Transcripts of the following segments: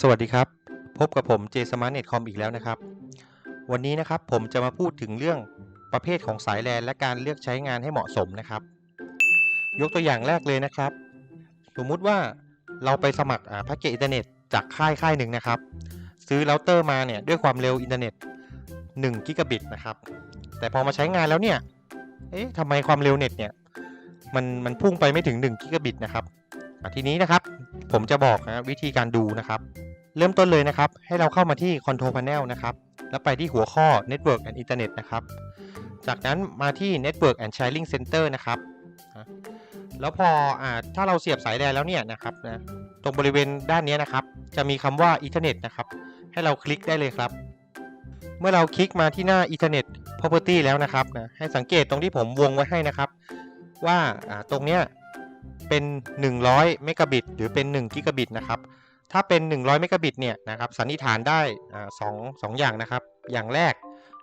สวัสดีครับ พบกับผมเจสมาร์เน็ตคอมอีกแล้วนะครับ วันนี้นะครับผมจะมาพูดถึงเรื่องประเภทของสายแลนและการเลือกใช้งานให้เหมาะสมนะครับ ยกตัวอย่างแรกเลยนะครับ สมมุติว่าเราไปสมัครแพ็กเกจอินเทอร์เน็ตจากค่ายค่ายหนึ่งนะครับ ซื้อเราเตอร์มาเนี่ยด้วยความเร็วอินเทอร์เน็ต1กิกะบิตนะครับ แต่พอมาใช้งานแล้วเนี่ย เอ๊ะทำไมความเร็วเน็ตเนี่ยมันมันพุ่งไปไม่ถึง1กิกะบิตนะครับทีนี้นะครับผมจะบอกนะวิธีการดูนะครับ เริ่มต้นเลยนะครับ ให้เราเข้ามาที่ Control Panel นะครับ แล้วไปที่หัวข้อ Network and Internet นะครับ จากนั้นมาที่ Network and Sharing Center นะครับ แล้วพออถ้าเราเสียบสายแดนแล้วเนี่ยนะครับนะ ตรงบริเวณด้านนี้นะครับ จะมีคำว่า Ethernet นะครับ ให้เราคลิกได้เลยครับ เมื่อเราคลิกมาที่หน้า Ethernet Property แล้วนะครับนะ ให้สังเกตตรงที่ผมวงไว้ให้นะครับ ว่าอ่าตรงเนี้ยเป็น 100 เมกะบิต หรือเป็น1กิกะบิตนะครับ ถ้าเป็น 100 เมกะบิตเนี่ยนะครับสันนิษฐานได้สองสองอย่างนะครับ อย่างแรก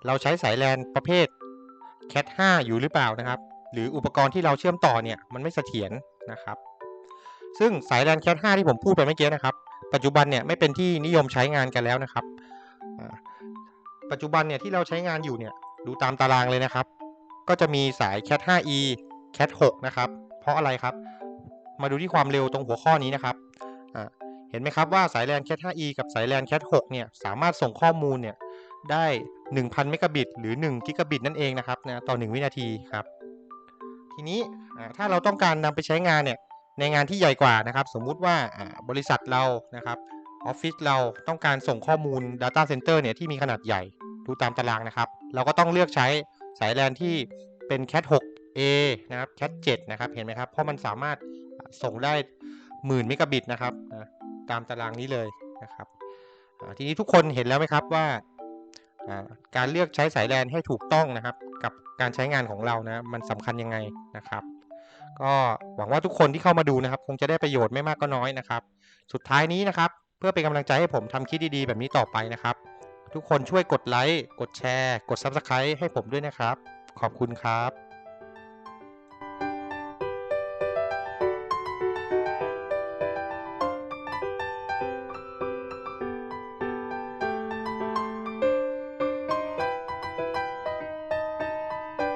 เราใช้สายแลนประเภท Cat 5 อยู่หรือเปล่านะครับ หรืออุปกรณ์ที่เราเชื่อมต่อเนี่ยมันไม่เสถียรนะครับ ซึ่งสายแลน Cat 5 ที่ผมพูดไปเมื่อกี้นะครับ ปัจจุบันเนี่ยไม่เป็นที่นิยมใช้งานกันแล้วนะครับ ปัจจุบันเนี่ยที่เราใช้งานอยู่เนี่ยดูตามตารางเลยนะครับ ก็จะมีสาย Cat 5e Cat 6นะครับ เพราะอะไรครับ มาดูที่ความเร็วตรงหัวข้อนี้นะครับอ่า เห็นไหมครับว่าสายแลน Cat 5e กับสายแลน Cat 6เนี่ยสามารถส่งข้อมูลเนี่ยได้ 1,000 เมกะบิตหรือ1กิกะบิตนั่นเองนะครับนะต่อ 1 วินาทีครับ ทีนี้ถ้าเราต้องการนำไปใช้งานเนี่ยในงานที่ใหญ่กว่านะครับ สมมุติว่าบริษัทเรานะครับออฟฟิศเราต้องการส่งข้อมูล Data Center เนี่ยที่มีขนาดใหญ่ดูตามตารางนะครับ เราก็ต้องเลือกใช้สายแลนที่เป็น Cat 6a นะครับ Cat 7นะครับ เห็นไหมครับ เพราะมันสามารถส่งได้หมื่นเมกะบิตนะครับ ตามตารางนี้เลยนะครับทีนี้ทุกคนเห็นแล้วไหมครับว่าการเลือกใช้สายแลนให้ถูกต้องนะครับ กับการใช้งานของเรานะมันสำคัญยังไงนะครับ ก็หวังว่าทุกคนที่เข้ามาดูนะครับ คงจะได้ประโยชน์ไม่มากก็น้อยนะครับ สุดท้ายนี้นะครับ เพื่อเป็นกำลังใจให้ผมทำคลิปดีๆ แบบนี้ต่อไปนะครับ ทุกคนช่วยกดไลค์กดแชร์ กด Subscribe ให้ผมด้วยนะครับ ขอบคุณครับ